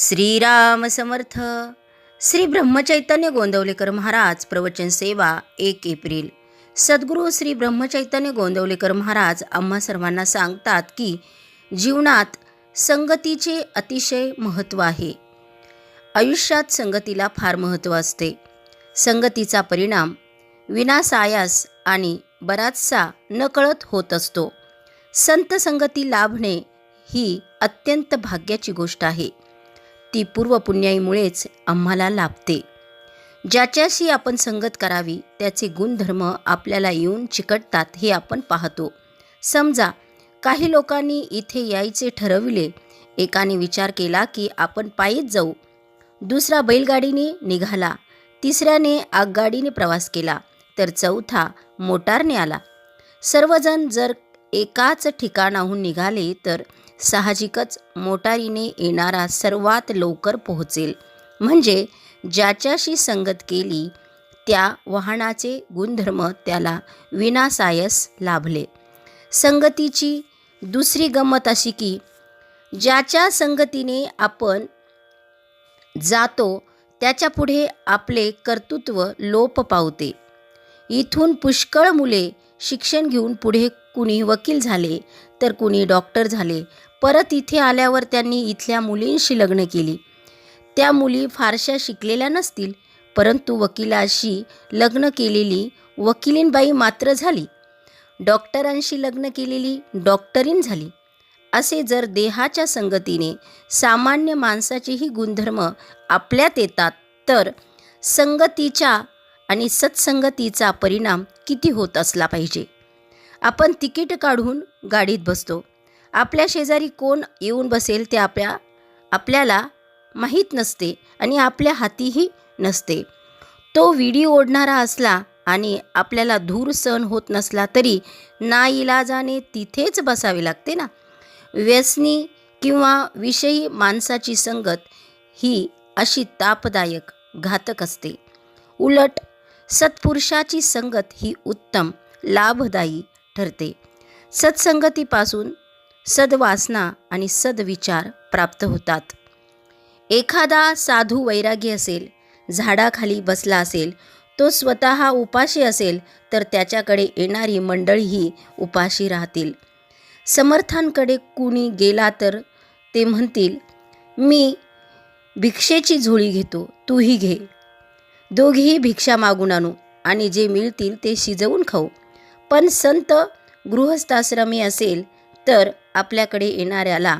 श्रीराम समर्थ. श्री ब्रह्मचैतन्य गोंदवलेकर महाराज प्रवचन सेवा एक एप्रिल. सद्गुरू श्री ब्रह्मचैतन्य गोंदवलेकर महाराज आम्हा सर्वांना सांगतात की जीवनात संगतीचे अतिशय महत्त्व आहे. आयुष्यात संगतीला फार महत्त्व असते. संगतीचा परिणाम विनासायास आणि बराचसा नकळत होत असतो. संत संगती लाभणे ही अत्यंत भाग्याची गोष्ट आहे. ती पूर्वपुण्याईमुळेच आम्हाला लाभते. ज्याच्याशी आपण संगत करावी त्याचे गुणधर्म आपल्याला येऊन चिकटतात हे आपण पाहतो. समजा काही लोकांनी इथे यायचे ठरविले. एकाने विचार केला की आपण पायीच जाऊ. दुसरा बैलगाडीने निघाला. तिसऱ्याने आगगाडीने प्रवास केला. तर चौथा मोटारने आला. सर्वजण जर एकाच ठिकाणाहून निघाले तर साहजिकच मोटारीने येणारा सर्वात लवकर पोहोचेल. म्हणजे ज्याच्याशी संगत केली त्या वाहनाचे गुणधर्म त्याला विनासायस लाभले. संगतीची दुसरी गंमत अशी की ज्याच्या संगतीने आपण जातो त्याच्यापुढे आपले कर्तृत्व लोप पावते. इथून पुष्कळ मुले शिक्षण घेऊन पुढे कुणी वकील झाले तर कुणी डॉक्टर झाले परत इथे आल्यावर त्यांनी इथल्या मुलींशी लग्न केली. त्या मुली फारशा शिकलेल्या नसतील परंतु वकिलाशी लग्न केलेली वकिलींबाई मात्र झाली. डॉक्टरांशी लग्न केलेली डॉक्टरीन झाली. असे जर देहाच्या संगतीने सामान्य माणसाचेही गुणधर्म आपल्यात येतात तर संगतीच्या आणि सत्संगतीचा परिणाम किती होत असला पाहिजे? आपण तिकीट काढून गाडीत बसतो. आपल्या शेजारी कोण येऊन बसेल ते आपल्या आपल्याला माहीत नसते आणि आपल्या हातीही नसते. तो विडी ओढणारा असला आणि आपल्याला धूर सहन होत नसला तरी नाईलाजाने तिथेच बसावे लागते ना? व्यसनी किंवा विषयी माणसाची संगत ही अशी तापदायक घातक असते. उलट सत्पुरुषाची संगत ही उत्तम लाभदायी ठरते. सत्संगतीपासून सद्वासना आणि सद्विचार प्राप्त होतात. एखादा साधू वैरागी असेल झाडाखाली बसला असेल तो स्वतः उपाशी असेल तर त्याच्याकडे येणारी मंडळीही उपाशी राहतील. समर्थांकडे कुणी गेला तर ते म्हणतील मी भिक्षेची झोळी घेतो तूही घे. दोघीही भिक्षा मागून आणू आणि जे मिळतील ते शिजवून खाऊ. पण संत गृहस्थाश्रमी असेल तर आपल्याकडे येणाऱ्याला.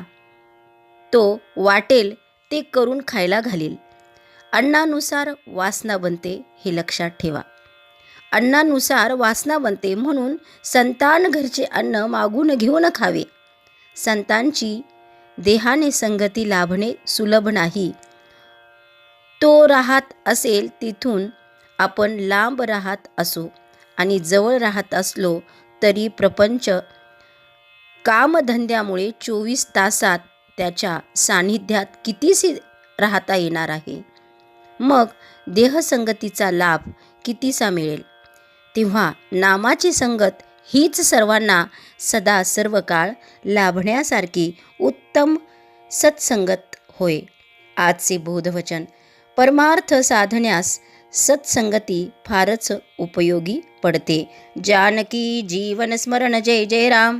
तो वाटेल ते करून खायला घालील. अन्नानुसार वासना बनते हे लक्षात ठेवा. अन्नानुसार वासना बनते म्हणून संतान घरचे अन्न मागून घेऊन खावे. संतांची देहाने संगती लाभणे सुलभ नाही. तो राहत असेल तिथून आपण लांब राहत असो आणि जवळ राहत असलो तरी प्रपंच कामधंद्यामुळे चोवीस तासात त्याच्या सान्निध्यात कितीसी राहता येणार आहे? मग देहसंगतीचा लाभ कितीसा मिळेल? तेव्हा नामाची संगत हीच सर्वांना सदा सर्व काळ लाभण्यासारखी उत्तम सत्संगत होय. आजचे बोधवचन. परमार्थ साधण्यास सत्संगती फारच उपयोगी पडते. जानकी जीवन स्मरण जय जय राम.